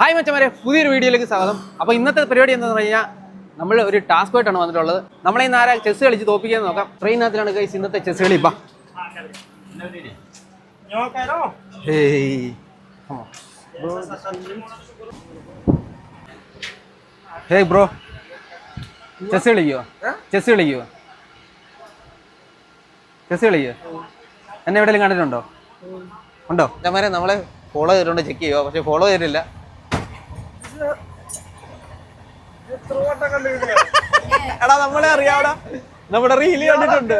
Hi മച്ചമാരെ പുതിയൊരു വീഡിയോയിലേക്ക് സ്വാഗതം. അപ്പോൾ ഇന്നത്തെ പരിപാടി എന്താണെന്ന് പറഞ്ഞു കഴിഞ്ഞാൽ നമ്മൾ ഒരു ടാസ്ക് ആയിട്ടാണ് വന്നിട്ടുള്ളത്. നമ്മളെ ഇന്ന് ആരാ ചെസ് കളിച്ച് തോപ്പിക്കാൻ നോക്കാം. ട്രെയിനകത്തിലാണ് കൈസ് ഇന്നത്തെ ചെസ് കളി. ഹേയ് ഹേയ് ബ്രോ ചെസ് കളിക്കോ? ചെസ് കളിക്കോ? ചെസ് കളിക്കോ? എന്നെ എവിടെയെങ്കിലും കണ്ടിട്ടുണ്ടോ? ഉണ്ടോ? ഞാൻ നമ്മളെ ഫോളോ ചെയ്തിട്ടുണ്ട് ചെക്ക് ചെയ്യുക പക്ഷെ ഫോളോ ചെയ്തിട്ടില്ല. എടാ നമ്മളെ അറിയാവടാ. നമ്മുടെ റീൽ കണ്ടിട്ടുണ്ട്.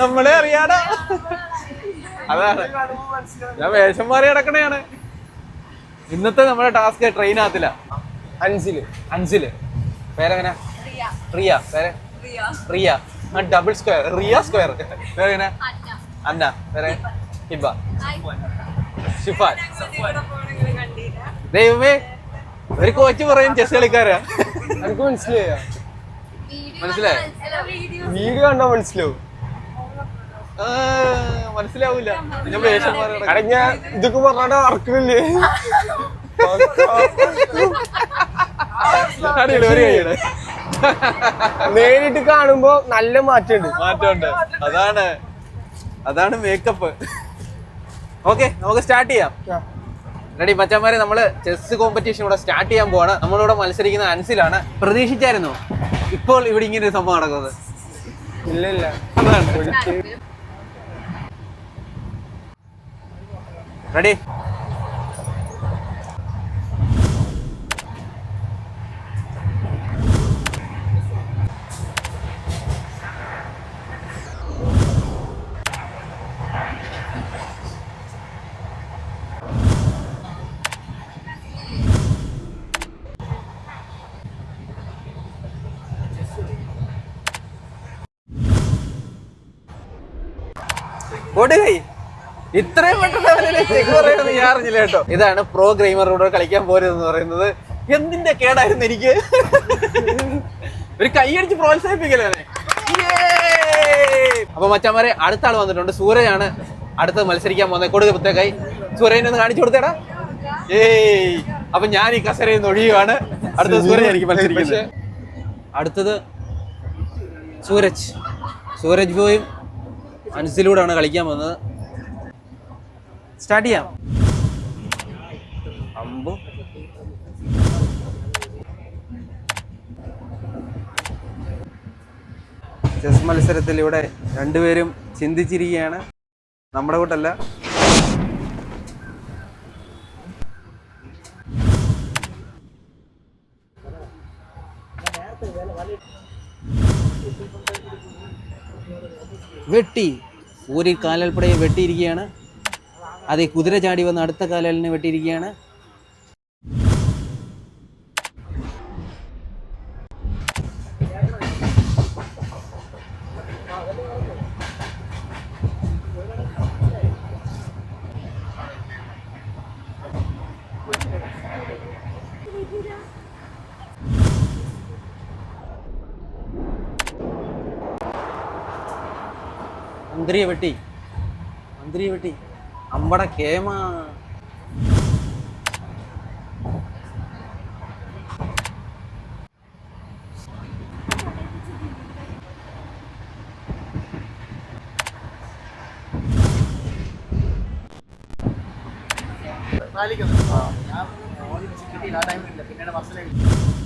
നമ്മളെ അറിയാടാ. അതാണ്. ഞാൻ വേഷം മാറി കിടക്കണയാണ് ഇന്നത്തെ നമ്മുടെ ടാസ്ക് ട്രെയിനകത്തില്ല അൻസിൽ. അൻസിൽ. പേരെങ്ങനെ? റിയ. പേര്? Riya. Double square Riya square പേരെങ്ങനെ? Anna പേരെ ഹിബ. ഷിഫാൻ. ദൈവമേ ഒരു കോച്ച് പറയും ചെസ് കളിക്കാരാ. എനിക്ക് മനസ്സിലായ? മനസ്സിലായോ? വീഡിയോ കണ്ടാ മനസ്സിലാവും. മനസ്സിലാവൂല. ഞാൻ വേഷം മാറി ഞാൻ ഇതൊക്കെ പറഞ്ഞാ അറക്കുന്നില്ലേ ഒരു കൈയ്യടെ. നേരിട്ട് കാണുമ്പോ നല്ല മാറ്റമുണ്ട്. മാറ്റമുണ്ട്. അതാണ്. അതാണ് മേക്കപ്പ് ഓക്കെ നമുക്ക് സ്റ്റാർട്ട് ചെയ്യാം. റെഡി മച്ചന്മാരെ നമ്മൾ ചെസ് കോമ്പറ്റീഷൻ ഇവിടെ സ്റ്റാർട്ട് ചെയ്യാൻ പോവാണ്. നമ്മളിവിടെ മത്സരിക്കുന്ന അൻസിലാണ്. പ്രതീക്ഷിച്ചായിരുന്നു? ഇപ്പോൾ ഇവിടെ ഇങ്ങനെ ഒരു സംഭവം നടക്കുന്നത്. ഇല്ല ഇല്ല റെഡി കൊടുകൈ ഇത്രയും പെട്ടെന്ന് അവരെ ചെക്ക് ഞാൻ അറിഞ്ഞില്ല കേട്ടോ. ഇതാണ് പ്രോ ഗെയിമറോട് കളിക്കാൻ പോരുതെന്ന് പറയുന്നത്. എന്തിന്റെ കേടായിരുന്നു എനിക്ക്? ഒരു കൈയടിച്ച് പ്രോത്സാഹിപ്പിക്കലേ അപ്പൊ മച്ചാമാരെ അടുത്ത ആൾ വന്നിട്ടുണ്ട്. സൂരജാണ് അടുത്ത് മത്സരിക്കാൻ പോകുന്നത്. കൊടുക്ക പുത്തേക്കായി സൂരജിനെ ഒന്ന് കാണിച്ചു കൊടുത്തേടാ. ഏയ് അപ്പൊ ഞാൻ ഈ കസരയിൽ നിന്ന് ഒഴിയുവാണ്. അടുത്തത് സൂരജ് എനിക്ക് മത്സരിക്കുന്നത്. അടുത്തത് സൂരജ്. സൂരജ് ബോയും അൻസിലൂടെയാണ് കളിക്കാൻ വന്നത് സ്റ്റാർട്ട് ചെയ്യാം. അമ്പു. ചെസ് മത്സരത്തിൽ ഇവിടെ രണ്ടുപേരും ചിന്തിച്ചിരിക്കുകയാണ്. നമ്മുടെ കൂട്ടല്ല. വെട്ടി. ഒരു കാലൽപ്പടയെ വെട്ടിയിരിക്കുകയാണ്. അതേ കുതിര ചാടി വന്ന് അടുത്ത കാലലിനെ വെട്ടിയിരിക്കുകയാണ്. മന്ത്രിയെ വെട്ടി. മന്ത്രിയെ വെട്ടി. അമ്പടെ കേമ. പാലിക്കുന്നു ഞാൻ പിന്നീട് ബസ്സിലേക്ക്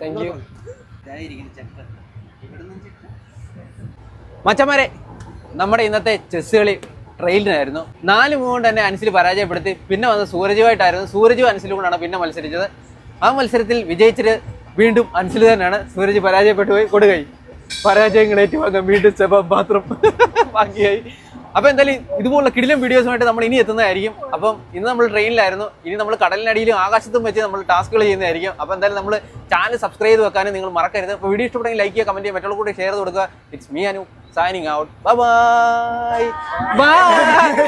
താങ്ക് യു മച്ചന്മാരെ നമ്മുടെ ഇന്നത്തെ ചെസ് കളി ട്രെയിലിനായിരുന്നു നാല് മൂന്ന് കൊണ്ട് തന്നെ അൻസിൽ പരാജയപ്പെടുത്തി. പിന്നെ വന്ന സൂരജുമായിട്ടായിരുന്നു സൂരജും അൻസിലും കൊണ്ടാണ് പിന്നെ മത്സരിച്ചത്. ആ മത്സരത്തിൽ വിജയിച്ചിട്ട് വീണ്ടും അൻസിൽ തന്നെയാണ് സൂരജ് പരാജയപ്പെട്ടു പോയി. കൊടുകൈ പരാജയങ്ങൾ ഏറ്റുവാങ്ങാൻ വീണ്ടും സെബ ബാത്റൂം ബാക്കിയായി അപ്പൊ എന്തായാലും ഇതുപോലുള്ള കിടിലും വീഡിയോസുമായിട്ട് നമ്മൾ ഇനി എത്തുന്നതായിരിക്കും. അപ്പം ഇന്ന് നമ്മൾ ട്രെയിനിലായിരുന്നു. ഇനി നമ്മൾ കടലിനടിയിലും ആകാശത്തും വെച്ച് നമ്മൾ ടാസ്കുകൾ ചെയ്യുന്നതായിരിക്കും. അപ്പൊ എന്തായാലും നമ്മൾ ചാനൽ സബ്സ്ക്രൈബ് ചെയ്ത് വെക്കാനും നിങ്ങൾ മറക്കരുത്. അപ്പോൾ വീഡിയോ ഇഷ്ടപ്പെട്ടെങ്കിൽ ലൈക്ക് ചെയ്യുക കമന്റ് ചെയ്യുക മറ്റുള്ള കൂടി ഷെയർ കൊടുക്കുക. It's me Anu signing out bye bye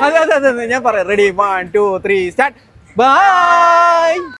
അതെ അതെ അതെ ഞാൻ പറയാം. Ready one two three start bye